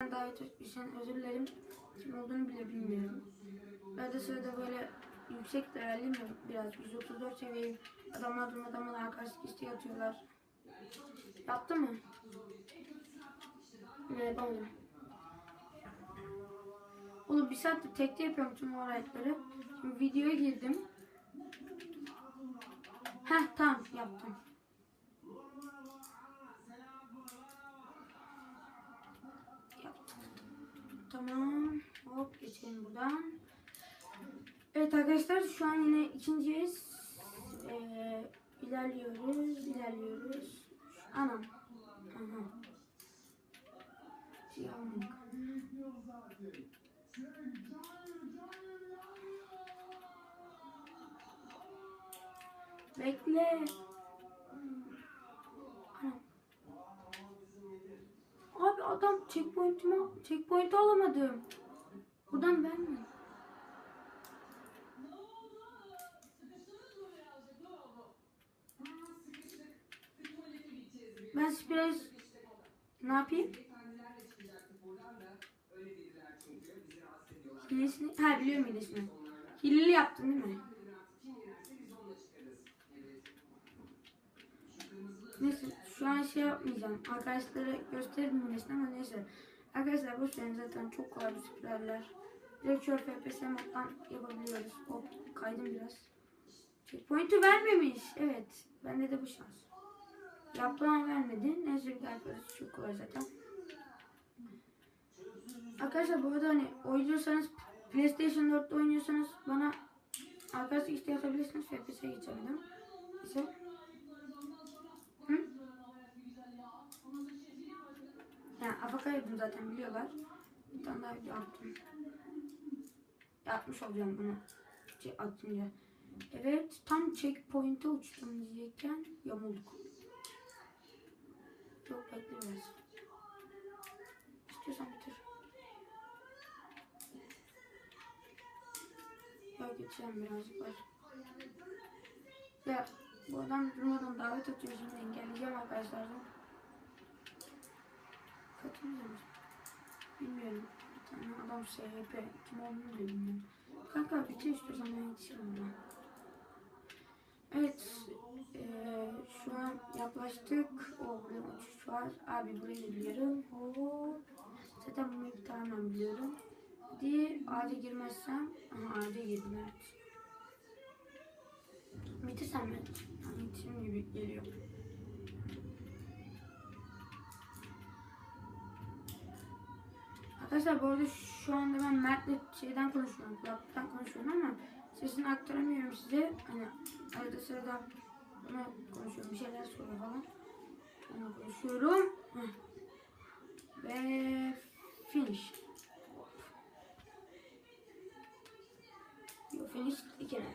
Davet etmişsin özür dilerim. Kim olduğunu bile bilmiyorum. De sırada böyle yüksek değerli mi biraz 134 seviyeyim. Adamlar durmadan bana arkadaşlık isteği atıyorlar. Yaptı mı? Ne yapamadım. Oğlum bir saattir tekte yapıyorum tüm o. Şimdi videoya girdim. Heh tamam. Yaptım. Tamam. Hop geçelim buradan. Evet arkadaşlar şu an yine ikinciyiz. Ee, ilerliyoruz, ilerliyoruz. Anam. Aha. Şey almadık. Bekle. Anam. Abi adam checkpoint'imi checkpoint'i alamadım. Buradan mi? Ben biraz ne yapayım? Hilesini, ha biliyorum hilesini. Hileli yaptın değil mi? Neyse şu an şey yapmayacağım. Arkadaşlara gösteririm hilesini ama neyse. Arkadaşlar boş verin zaten çok kolay bir sürerler. Direkt şöyle FPS moddan yapabiliyoruz. Hop kaydım biraz. Checkpoint'i vermemiş. Evet. Bende de bu şans. Yaptı vermedi. Neyse bir arkadaşlar çok kolay zaten. Arkadaşlar bu arada hani oynuyorsanız PlayStation 4'te oynuyorsanız bana arkadaşlık isteği atabilirsiniz. FPS'e geçebilirim. Neyse. Hı? Yani AFK yaptım zaten biliyorlar. Bir tane daha video attım. Yapmış olacağım bunu. Şey, attım ya. Evet tam checkpoint'e uçtum diyecekken yamulduk. Yok bekle biraz. İstiyorsan bitir. Ya geçeceğim birazcık var. Ya bu adam durmadan davet atıyor şimdi engelleyeceğim arkadaşlardan. Katılmıyor musun? Bilmiyorum. Bir tane adam SHP. Kim olduğunu bile bilmiyorum. Kanka bitir istiyorsan ben yetişirim buna. Evet. eee, şu an yaklaştık. O burada uçuş var. Abi burayı da biliyorum. Hop. Zaten bunu bir tamamen biliyorum. Hadi ağaca girmezsem. Aha ağaca girdim evet. Bitirsem mi? Yani gibi geliyor. Arkadaşlar bu arada şu anda ben Mert'le şeyden konuşuyorum, kulaklıktan konuşuyorum ama sesini aktaramıyorum size. Hani arada sırada ona konuşuyorum, bir şeyler soruyor falan. Ona konuşuyorum. Ve finish. Yo, finish iki nerede?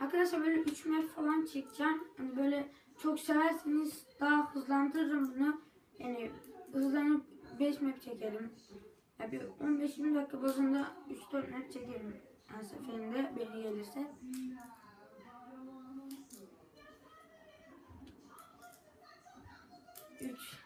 Arkadaşlar böyle 3 map falan çekeceğim. Hani böyle çok severseniz daha hızlandırırım bunu. Yani hızlanıp 5 map çekerim. Ya bir 15-20 dakika bazında 3-4 map çekerim. Her seferinde beni gelirse. Üç.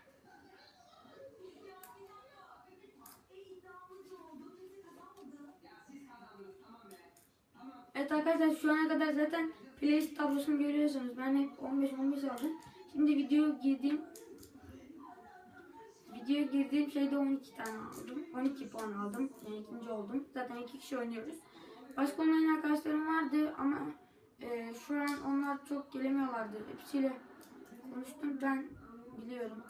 Evet arkadaşlar şu ana kadar zaten playlist tablosunu görüyorsunuz. Ben hep 15-15 aldım. Şimdi video girdiğim video girdiğim şeyde 12 tane aldım. 12 puan aldım. Yani ikinci oldum. Zaten iki kişi oynuyoruz. Başka online arkadaşlarım vardı ama e, şu an onlar çok gelemiyorlardı. Hepsiyle konuştum. Ben biliyorum.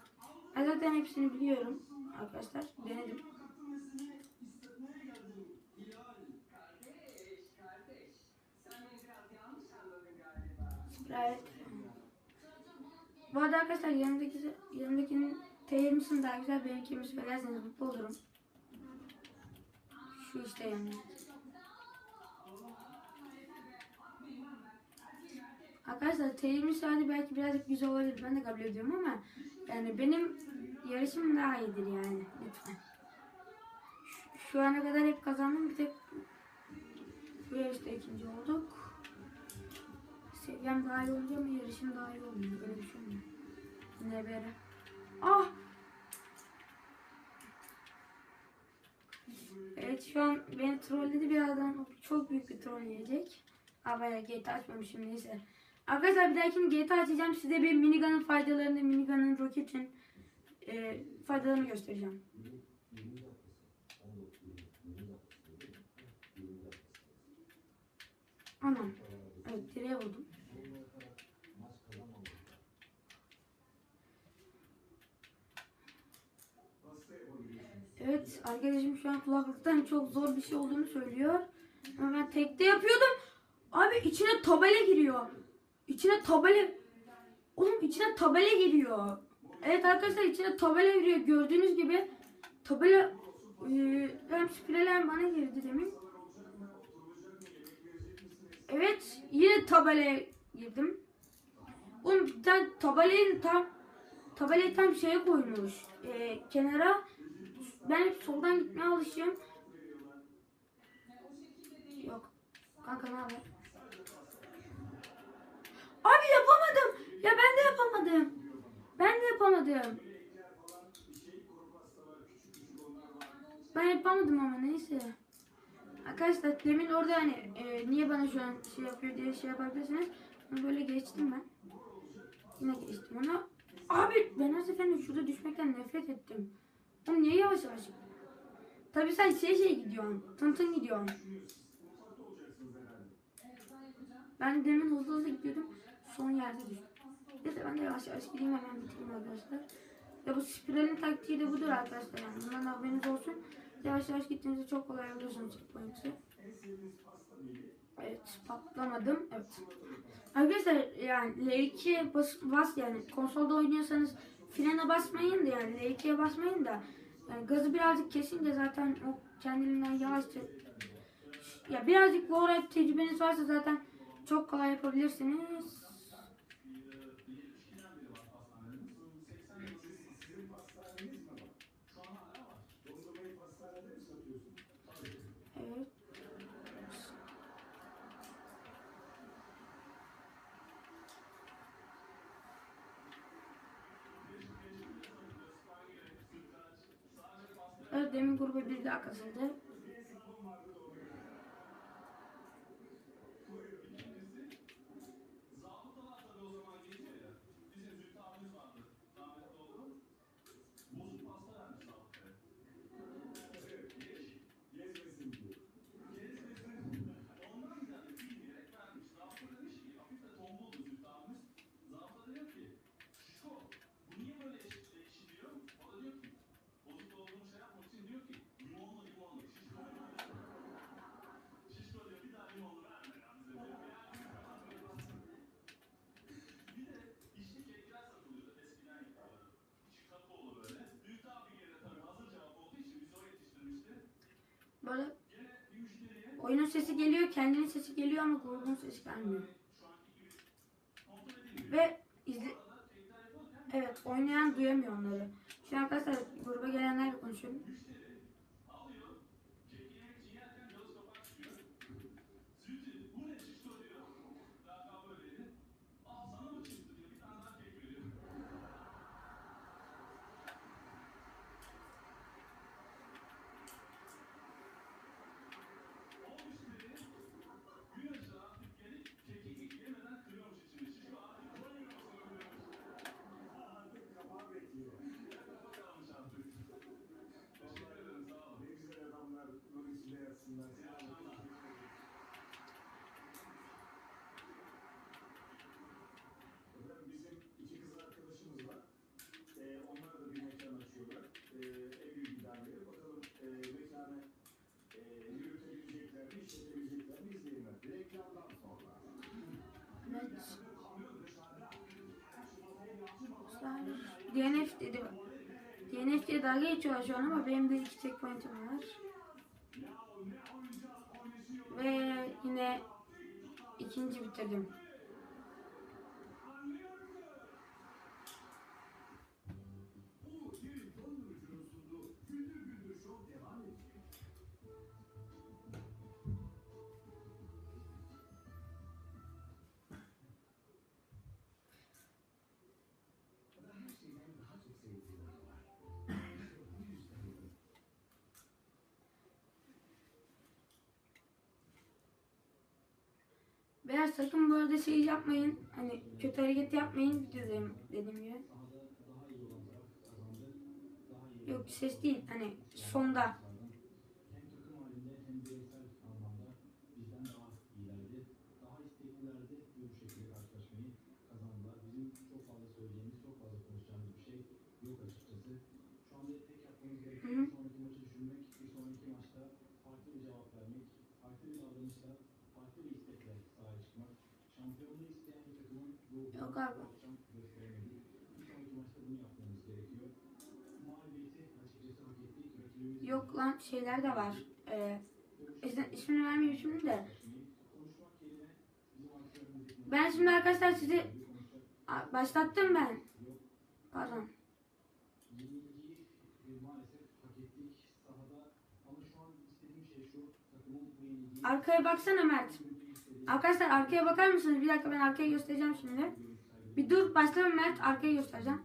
Ben zaten hepsini biliyorum arkadaşlar. Denedim. Evet. Bu arada arkadaşlar yanındaki, yanındakinin T20'sini daha güzel benimkini söylerseniz mutlu olurum. Şu işte yani. Arkadaşlar T20 hadi belki birazcık güzel olabilir. Ben de kabul ediyorum ama yani benim yarışım daha iyidir yani. Lütfen. Şu, şu ana kadar hep kazandım. Bir tek bu yarışta ikinci olduk. Seviyem daha iyi olunca mı yarışım daha iyi olmuyor? Öyle düşünmüyorum. NBR. Ah! Evet şu an beni trolledi birazdan çok büyük bir troll yiyecek. Ama ya GTA açmamışım neyse. Arkadaşlar bir dahakine GTA açacağım size bir minigun'ın faydalarını, minigun'ın roketin e, faydalarını göstereceğim. Anam. Evet direğe vurdum. Evet arkadaşım şu an kulaklıktan çok zor bir şey olduğunu söylüyor. Ama ben tekte yapıyordum. Abi içine tabela giriyor. İçine tabela... Oğlum içine tabela giriyor. Evet arkadaşlar içine tabela giriyor. Gördüğünüz gibi tabela... Ee, hem spireler bana girdi demin. Evet yine tabelaya girdim. Oğlum bir tane tabelayı tam tabelayı tam şeye koymuş. Ee, kenara ben hep soldan gitmeye alışıyorum. Yok. Kanka ne haber? Abi yapamadım. Ya ben de yapamadım. Ben de yapamadım. Ben yapamadım ama neyse. Arkadaşlar demin orada hani e, niye bana şu an şey yapıyor diye şey yapabilirsiniz. Böyle geçtim ben. Yine geçtim onu. Abi ben her seferinde şurada düşmekten nefret ettim. Oğlum niye yavaş yavaş? Tabii sen şey şey gidiyorsun. Tın tın gidiyorsun. Ben demin hızlı hızlı gidiyordum. Son yerde düştüm. Neyse ben de yavaş yavaş gideyim hemen bitireyim arkadaşlar. Ya bu spiralin taktiği de budur arkadaşlar. Yani bundan haberiniz olsun. Yavaş yavaş gittiğinizde çok kolay buluyorsunuz checkpoint'i. Evet patlamadım. Evet. Arkadaşlar yani L2'ye bas, bas yani konsolda oynuyorsanız frene basmayın da yani L2'ye basmayın da yani gazı birazcık kesince zaten o kendiliğinden yavaşça ya birazcık low tecrübeniz varsa zaten çok kolay yapabilirsiniz. Evet. Evet demin gruba bir daha katıldı. Böyle oyunun sesi geliyor, kendinin sesi geliyor ama grubun sesi gelmiyor. Ve izle Evet, oynayan duyamıyor onları. An arkadaşlar gruba gelenlerle konuşuyorum. Bizim iki kız arkadaşımız var. Ee, onlar da bir mekan açıyorlar. Ee, en büyük idareleri. Bakalım e, mekanı e, yürütebilecekler mi, işletebilecekler mi izleyenler. Reklamdan sonra. DNF dedi. DNF diye dalga geçiyorlar şu an ama benim de iki checkpoint'im var. Ve yine ikinci bitirdim. Veya sakın bu arada şey yapmayın. Hani kötü hareket yapmayın videodayım dediğim. Yok ses değil. Hani sonda. Ettik. Rakibimiz Yok lan şeyler de var. Ee, ismi- ismini vermeyeyim şimdi de. Ben şimdi arkadaşlar sizi başlattım ben. Pardon. Arkaya baksana Mert. Arkadaşlar arkaya bakar mısınız? Bir dakika ben arkaya göstereceğim şimdi. Bir dur başlama Mert arkaya göstereceğim.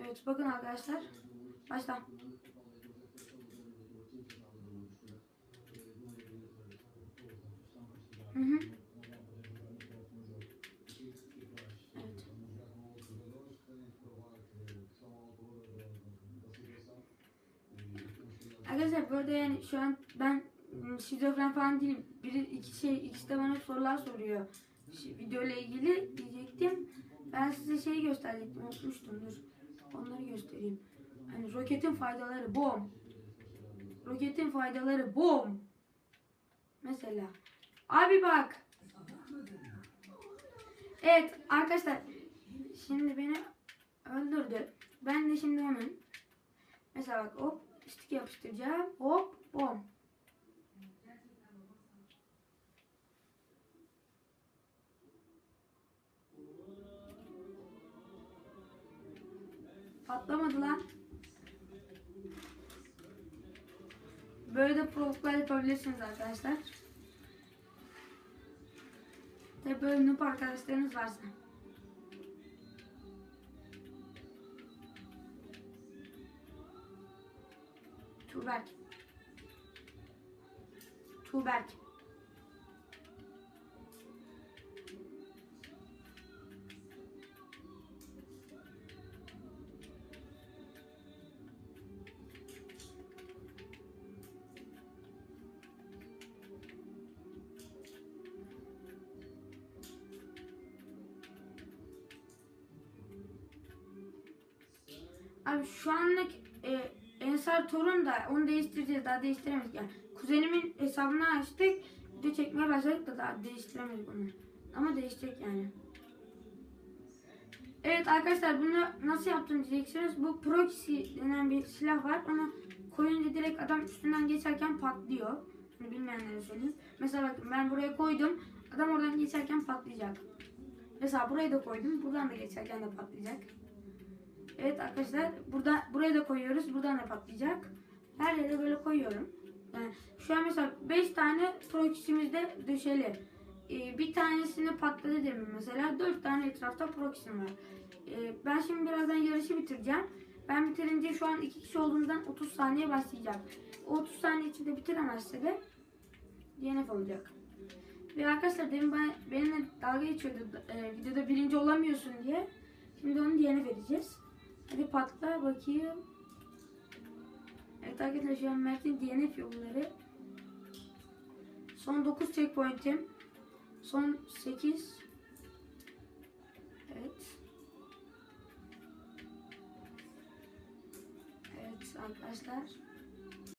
Evet bakın arkadaşlar. Başla. Hı hı. Evet. Arkadaşlar burada yani şu an ben şizofren falan değilim. Biri iki şey ikisi de bana sorular soruyor. Şi- Video ile ilgili diyecektim. Ben size şeyi gösterecektim. Unutmuştum dur. Onları göstereyim. Hani roketin faydaları bom. Roketin faydaları bom. Mesela. Abi bak. Evet arkadaşlar. Şimdi beni öldürdü. Ben de şimdi hemen mesela bak hop stick yapıştıracağım. Hop bom. Patlamadı lan. Böyle de provoklar yapabilirsiniz arkadaşlar. Tabi böyle noob arkadaşlarınız varsa. Tuğberk. Tuğberk. Abi şu anlık e, Ensar Torun da onu değiştireceğiz. Daha değiştiremedik yani. Kuzenimin hesabını açtık. Video çekmeye başladık da daha değiştiremedik onu. Ama değişecek yani. Evet arkadaşlar bunu nasıl yaptım diyeceksiniz. Bu proxy denen bir silah var. Onu koyunca direkt adam üstünden geçerken patlıyor. Hani bilmeyenlere söyleyeyim. Mesela bakın ben buraya koydum. Adam oradan geçerken patlayacak. Mesela buraya da koydum. Buradan da geçerken de patlayacak. Evet arkadaşlar burada buraya da koyuyoruz. Buradan da patlayacak. Her yere böyle koyuyorum. Yani şu an mesela 5 tane proxy'mizde döşeli. Ee, bir tanesini patladı demin mesela. 4 tane etrafta proxy'm var. Ee, ben şimdi birazdan yarışı bitireceğim. Ben bitirince şu an 2 kişi olduğundan 30 saniye başlayacak. O 30 saniye içinde bitiremezse de DNF olacak. Ve arkadaşlar demin bana, benimle dalga geçiyordu e, videoda birinci olamıyorsun diye. Şimdi onu DNF edeceğiz. Hadi patla bakayım. Evet arkadaşlar şu an Mert'in DNF yolları. Son 9 checkpoint'im. Son 8. Evet. Evet arkadaşlar.